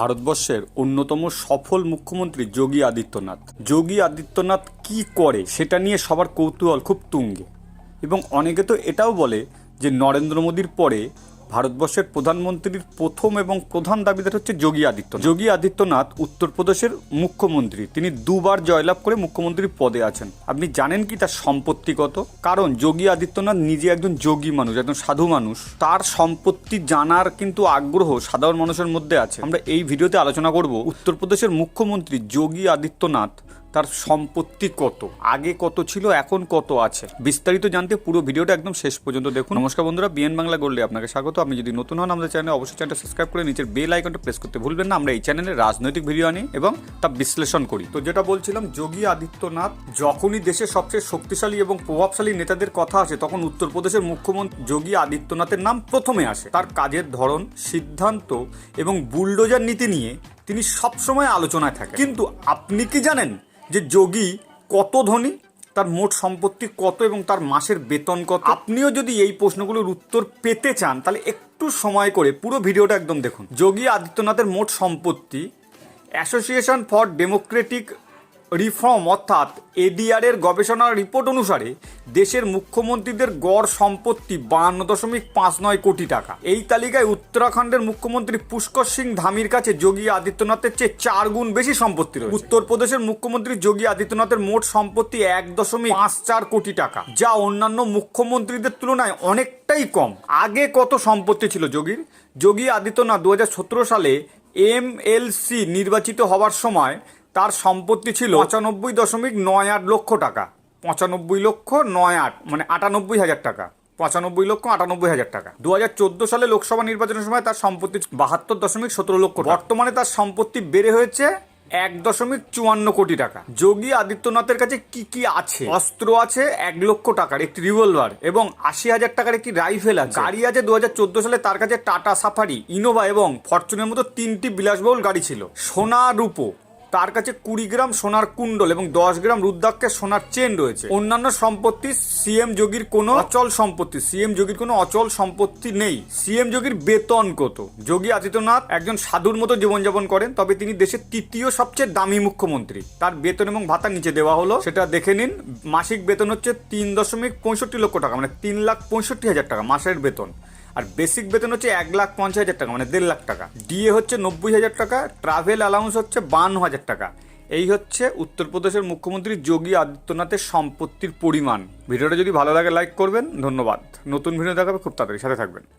ভারতবর্ষের অন্যতম সফল মুখ্যমন্ত্রী যোগী আদিত্যনাথ। যোগী আদিত্যনাথ কি করে সেটা নিয়ে সবার কৌতূহল খুব তুঙ্গে। এবং অনেকে তো এটাও বলে যে নরেন্দ্র মোদীর পরে ভারতবর্ষের প্রধানমন্ত্রীর প্রথম এবং প্রধান দাবিদার হচ্ছে যোগী আদিত্যনাথ। যোগী আদিত্যনাথ উত্তরপ্রদেশের মুখ্যমন্ত্রী। তিনি দুবার জয়লাভ করে মুখ্যমন্ত্রীর পদে আছেন। আপনি জানেন কি তার সম্পত্তি কত? কারণ যোগী আদিত্যনাথ নিজে একজন যোগী মানুষ, একজন সাধু মানুষ। তার সম্পত্তি জানার কিন্তু আগ্রহ সাধারণ মানুষের মধ্যে আছে। আমরা এই ভিডিওতে আলোচনা করব উত্তরপ্রদেশের মুখ্যমন্ত্রী যোগী আদিত্যনাথ তার সম্পত্তি কত? আগে কত ছিল, এখন কত আছে? বিস্তারিত জানতে পুরো ভিডিওটা একদম শেষ পর্যন্ত দেখুন। নমস্কার বন্ধুরা, বিএন বাংলা গোল্ডে আপনাকে স্বাগত। আপনি যদি নতুন হন আমাদের চ্যানেলে, অবশ্যই চ্যানেলটা সাবস্ক্রাইব করে নিচের বেল আইকনটা প্রেস করতে ভুলবেন না। আমরা এই চ্যানেলে রাজনৈতিক ভিডিও আনি এবং তা বিশ্লেষণ করি। তো যেটা বলছিলাম, যোগী আদিত্যনাথ যখনই দেশের সবচেয়ে শক্তিশালী এবং প্রভাবশালী নেতাদের কথা আসে, তখন উত্তরপ্রদেশের মুখ্যমন্ত্রী যোগী আদিত্যনাথের নাম প্রথমে আসে। তার কাজের ধরন, সিদ্ধান্ত এবং বুলডোজার নীতি নিয়ে তিনি সবসময় আলোচনায় থাকেন। কিন্তু আপনি কি জানেন যে যোগী কত ধনী, তার মোট সম্পত্তি কত এবং তার মাসের বেতন কত? আপনিও যদি এই প্রশ্নগুলোর উত্তর পেতে চান, তাহলে একটু সময় করে পুরো ভিডিওটা একদম দেখুন। যোগী আদিত্যনাথের মোট সম্পত্তি অ্যাসোসিয়েশন ফর ডেমোক্রেটিক রিফর্ম অর্থাৎ এডিআর এর গবেষণার রিপোর্ট অনুসারে দেশের মুখ্যমন্ত্রীদের গড় সম্পত্তি বান্ন দশমিক পাঁচ নয় কোটি টাকা। এই তালিকায় উত্তরাখণ্ডের মুখ্যমন্ত্রী পুষ্কর সিং ধামির কাছে যোগী আদিত্যনাথের চেয়ে চার গুণ বেশি সম্পত্তি রয়েছে। উত্তরপ্রদেশের মুখ্যমন্ত্রী যোগী আদিত্যনাথের মোট সম্পত্তি এক দশমিক পাঁচ চার কোটি টাকা, যা অন্যান্য মুখ্যমন্ত্রীদের তুলনায় অনেকটাই কম। আগে কত সম্পত্তি ছিল যোগীর? যোগী আদিত্যনাথ দু হাজার সতেরো সালে এমএলসি নির্বাচিত হওয়ার সময় তার সম্পত্তি ছিল পঁচানব্বই দশমিক নয় আট লক্ষ টাকা। পঁচানব্বই লক্ষ নয় আট মানে আটানব্বই হাজার টাকা। পঁচানব্বই লক্ষ আটানব্বই হাজার টাকা। দু হাজার চোদ্দ সালে লোকসভা নির্বাচনের সময় তার সম্পত্তি বাহাত্তর দশমিক সতেরো লক্ষ। বর্তমানে তার সম্পত্তি বেড়ে হয়েছে এক দশমিক চুয়ান্ন কোটি টাকা। যোগী আদিত্যনাথের কাছে কি কি আছে? অস্ত্র আছে এক লক্ষ টাকার, একটি রিভলভার এবং আশি হাজার টাকার একটি রাইফেল আছে। গাড়ি আছে দু হাজার চোদ্দ সালে তার কাছে টাটা সাফারি, ইনোভা এবং ফরচুনের মতো তিনটি বিলাসবহুল গাড়ি ছিল। সোনা রূপো তার কাছে কুড়ি গ্রাম সোনার কুণ্ডল এবং দশ গ্রাম রুদ্রাক্ষের সোনার চেন রয়েছে। অন্যান্য সম্পত্তি সিএম যোগীর কোনো অচল সম্পত্তি, সিএম যোগীর কোনো অচল সম্পত্তি নেই। সিএম যোগীর বেতন কত? যোগী আদিত্যনাথ একজন সাধুর মতো জীবনযাপন করেন, তবে তিনি দেশের তৃতীয় সবচেয়ে দামি মুখ্যমন্ত্রী। তার বেতন এবং ভাতা নিচে দেওয়া হলো। সেটা দেখে নিন, মাসিক বেতন হচ্ছে তিন দশমিক পঁয়ষট্টি লক্ষ টাকা মানে তিন লাখ পঁয়ষট্টি হাজার টাকা, মাসের বেতন। আর বেসিক বেতন হচ্ছে এক লাখ পঞ্চাশ হাজার টাকা মানে দেড় লাখ টাকা। ডিএ হচ্ছে নব্বই হাজার টাকা ট্রাভেল অ্যালাউন্স হচ্ছে বান্ন হাজার টাকা। এই হচ্ছে উত্তরপ্রদেশের মুখ্যমন্ত্রী যোগী আদিত্যনাথের সম্পত্তির পরিমাণ। ভিডিওটা যদি ভালো লাগে লাইক করবেন। ধন্যবাদ। নতুন ভিডিও দেখাবে, খুব তাড়াতাড়ি। সাথে থাকবেন।